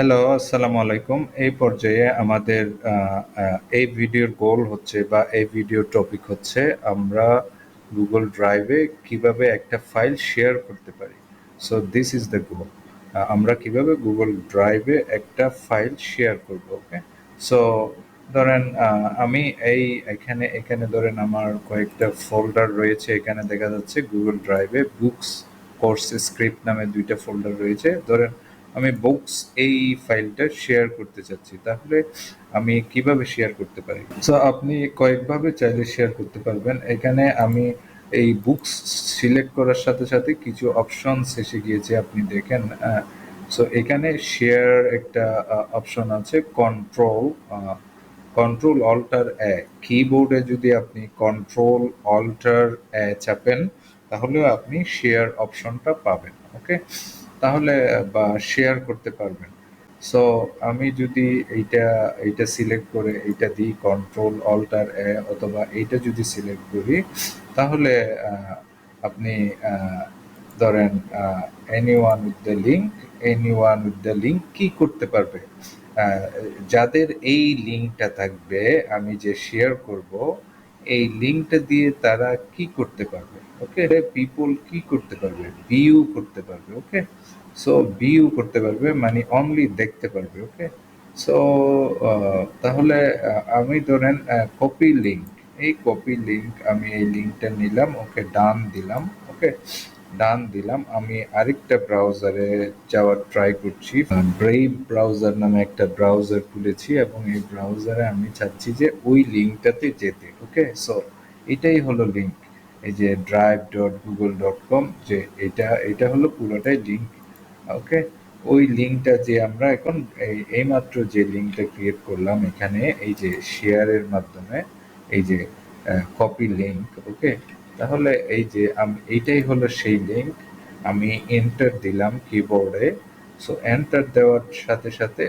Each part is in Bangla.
হ্যালো, আসসালামু আলাইকুম। এই পর্যায়ে আমাদের এই ভিডিওর গোল হচ্ছে বা এই ভিডিওর টপিক হচ্ছে আমরা গুগল ড্রাইভে কীভাবে একটা ফাইল শেয়ার করতে পারি। So this is the goal. আমরা কীভাবে গুগল Drive-এ একটা ফাইল শেয়ার করব, ওকে? সো ধরেন আমি এই এখানে এখানে ধরেন আমার কয়েকটা ফোল্ডার রয়েছে। এখানে দেখা যাচ্ছে গুগল Drive-এ বুকস, কোর্স স্ক্রিপ্ট নামে দুইটা ফোল্ডার রয়েছে। ধরেন আমি বুকস এই ফাইলটা শেয়ার করতে চাচ্ছি। তাহলে আমি কীভাবে শেয়ার করতে পারি? সো আপনি কয়েকভাবে চাইলে শেয়ার করতে পারবেন। এখানে আমি এই বুকস সিলেক্ট করার সাথে, সাথে কিছু অপশনস এসে গিয়েছে আপনি দেখেন। সো এখানে শেয়ার একটা অপশন আছে কন্ট্রোল কন্ট্রোল অল্টার এ কিবোর্ডে যদি আপনি কন্ট্রোল অল্টার এ চাপেন তাহলেও আপনি শেয়ার অপশনটা পাবেন। ওকে? তাহলে বা শেয়ার করতে পারবেন। সো আমি যদি এইটা এইটা সিলেক্ট করে এইটা দিই কন্ট্রোল অল্টার এ অথবা এইটা যদি সিলেক্ট করি, তাহলে আপনি ধরেন uh anyone with link anyone with the link কি করতে পারবে? যাদের এই লিঙ্কটা থাকবে, আমি যে শেয়ার করব এই লিঙ্কটা দিয়ে তারা কি করতে পারবে? ওকে? পিপল কি করতে পারবে? ভিউ করতে পারবে। ওকে? সো ভিউ করতে পারবে মানে অনলি দেখতে পারবে। ওকে? সো তাহলে আমি ধরেন কপি লিঙ্ক এই কপি লিঙ্ক আমি এই লিঙ্কটা নিলাম। ওকে ডান দিলাম। ওকে? ডান দিলাম। আমি আরেকটা ব্রাউজারে যাওয়ার ট্রাই করছি। ব্রেভ ব্রাউজার নামে একটা ব্রাউজার খুলেছি এবং এই ব্রাউজারে আমি চাচ্ছি যে ওই লিঙ্কটাতে যেতে। ওকে? সো এটাই হলো লিঙ্ক। এই যে drive dot Google dot com যে এটা এটা হলো পুরোটাই লিঙ্ক। ওকে? ওই লিঙ্কটা যে আমরা এখন, এই, এইমাত্র যে লিঙ্কটা ক্রিয়েট করলাম এখানে, এই যে শেয়ারের মাধ্যমে, এই যে কপি লিঙ্ক। ওকে? তাহলে এই যে আমি এইটাই হলো সেই লিঙ্ক। আমি এন্টার দিলাম কিবোর্ডে। সো এন্টার দেওয়ার সাথে, সাথে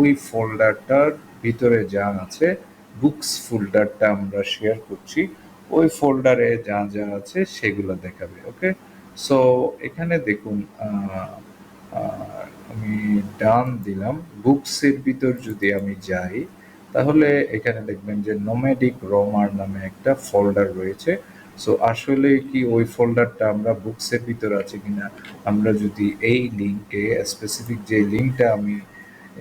ওই ফোল্ডারটার ভিতরে যা আছে বুকস ফোল্ডারটা আমরা শেয়ার করছি। ওই ফোল্ডারে যা, যা আছে সেগুলো দেখাবে। ওকে? সো এখানে দেখুন আমি ডান দিলাম। বুকসের ভিতর যদি আমি যাই তাহলে এখানে দেখবেন যে নোম্যাডিক রোমার নামে একটা ফোল্ডার রয়েছে। সো আসলে কি ওই ফোল্ডারটা আমরা বুকসের ভিতর আছে কিনা, আমরা যদি এই লিঙ্কে স্পেসিফিক যে লিঙ্কটা আমি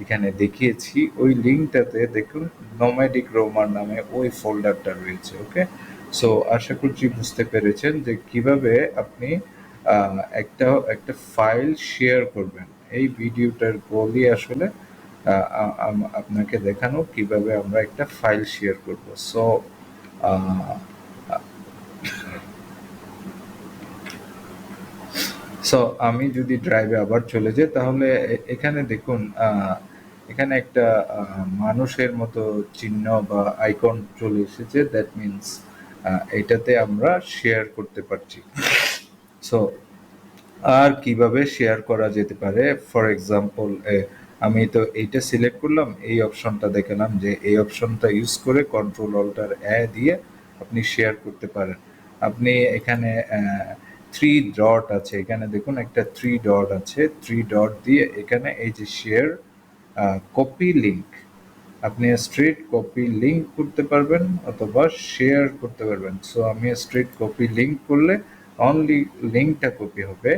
এখানে দেখিয়েছি, ওই লিঙ্কটাতে দেখুন নোম্যাডিক রোমার নামে ওই ফোল্ডারটা রয়েছে। ওকে? সো আশা করছি বুঝতে পেরেছেন যে কীভাবে আপনি একটা একটা ফাইল শেয়ার করবেন। এই ভিডিওটার গোলই আসলে আপনাকে দেখানো কীভাবে আমরা একটা ফাইল শেয়ার করব। সো সো আমি যদি ড্রাইভে আবার চলে যাই, তাহলে এখানে দেখুন এখানে একটা মানুষের মতো চিহ্ন বা আইকন চলে এসেছে। দ্যাট মিনস এটাতে আমরা শেয়ার করতে পারছি। সো আর কীভাবে শেয়ার করা যেতে পারে? ফর এক্সাম্পল আমি তো এইটা সিলেক্ট করলাম। এই অপশনটা দেখালাম যে এই অপশনটা ইউজ করে কন্ট্রোল অল্টার এ দিয়ে আপনি শেয়ার করতে পারেন। আপনি এখানে 3 ডট আছে। এখানে দেখুন একটা থ্রি ডট আছে। থ্রি ডট দিয়ে এখানে এই যে শেয়ার কপি লিঙ্ক আপনি স্ট্রেইট কপি লিঙ্ক করতে পারবেন অথবা শেয়ার করতে পারবেন। সো আমি স্ট্রেইট কপি লিঙ্ক করলে অনলি লিঙ্কটা কপি হবে।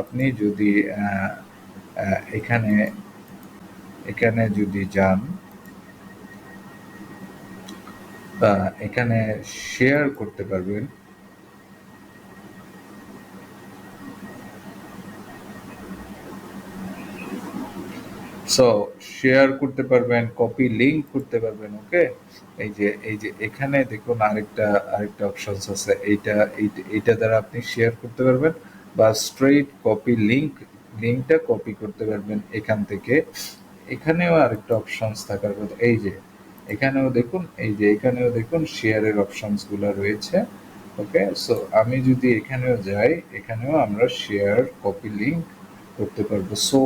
আপনি যদি এখানে এখানে যদি যান এখানে শেয়ার করতে পারবেন। সো শেয়ার করতে পারবেন, কপি লিঙ্ক করতে পারবেন। ওকে? এই যে এই যে এখানে দেখুন আরেকটা আরেকটা অপশনস আছে। এইটা এইটা দ্বারা আপনি শেয়ার করতে পারবেন বা স্ট্রেইট কপি লিঙ্ক লিঙ্কটা কপি করতে পারবেন এখান থেকে। এখানেও আরেকটা অপশনস থাকার কথা। এই যে এখানেও দেখুন এই যে এখানেও দেখুন শেয়ারের অপশনসগুলা রয়েছে। ওকে? সো আমি যদি এখানেও যাই এখানেও আমরা শেয়ার কপি লিঙ্ক করতে পারব। সো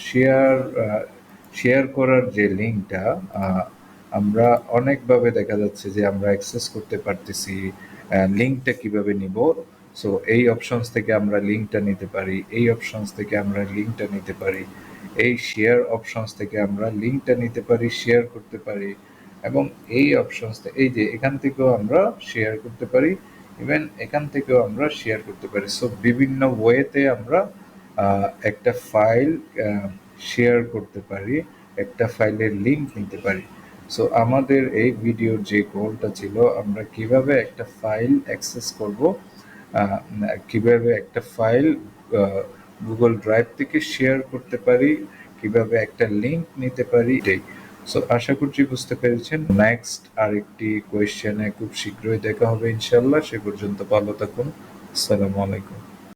শেয়ার শেয়ার করার যে লিঙ্কটা আমরা অনেকভাবে দেখা যাচ্ছে যে আমরা অ্যাক্সেস করতে পারতেছি। লিঙ্কটা কীভাবে নিবো? সো এই অপশনস থেকে আমরা লিঙ্কটা নিতে পারি। এই অপশনস থেকে আমরা লিঙ্কটা নিতে পারি। এই শেয়ার অপশনস থেকে আমরা লিঙ্কটা নিতে পারি শেয়ার করতে পারি, এবং এই অপশনস এই যে এখান থেকেও আমরা শেয়ার করতে পারি ইভেন এখান থেকেও আমরা শেয়ার করতে পারি সো বিভিন্ন ওয়েতে আমরা একটা ফাইল শেয়ার করতে পারি, একটা ফাইলের লিংক নিতে পারি। সো আমাদের এই ভিডিওর যে গোলটা ছিল, আমরা কীভাবে একটা ফাইল অ্যাক্সেস করব কীভাবে একটা ফাইল গুগল ড্রাইভ থেকে শেয়ার করতে পারি, কীভাবে একটা লিংক নিতে পারি, এটাই। সো আশা করছি বুঝতে পেরেছেন। নেক্সট আরেকটি কোয়েশ্চেনে খুব শীঘ্রই দেখা হবে ইনশাল্লাহ সে পর্যন্ত ভালো থাকুন। আসসালামু আলাইকুম।